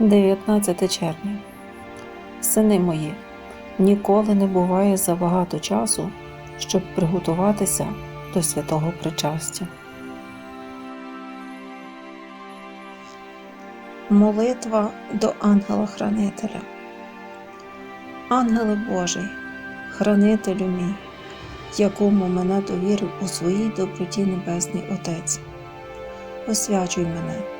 19 червня. Сини мої, ніколи не буває забагато часу, щоб приготуватися до святого причастя. Молитва до ангела-хранителя. Ангеле Божий, хранителю мій, якому мене довірив у своїй доброті Небесний Отець. Освячуй мене,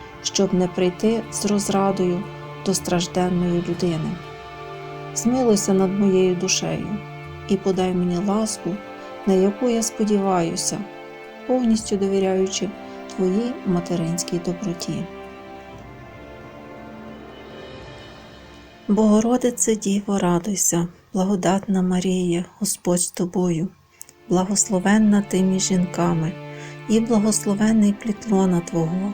щоб не прийти з розрадою до стражденної людини. Змилуйся над моєю душею і подай мені ласку, на яку я сподіваюся, повністю довіряючи Твоїй материнській доброті. Богородице Діво, радуйся, благодатна Марія, Господь з тобою, благословенна ти між жінками, і благословенний плітлона Твого,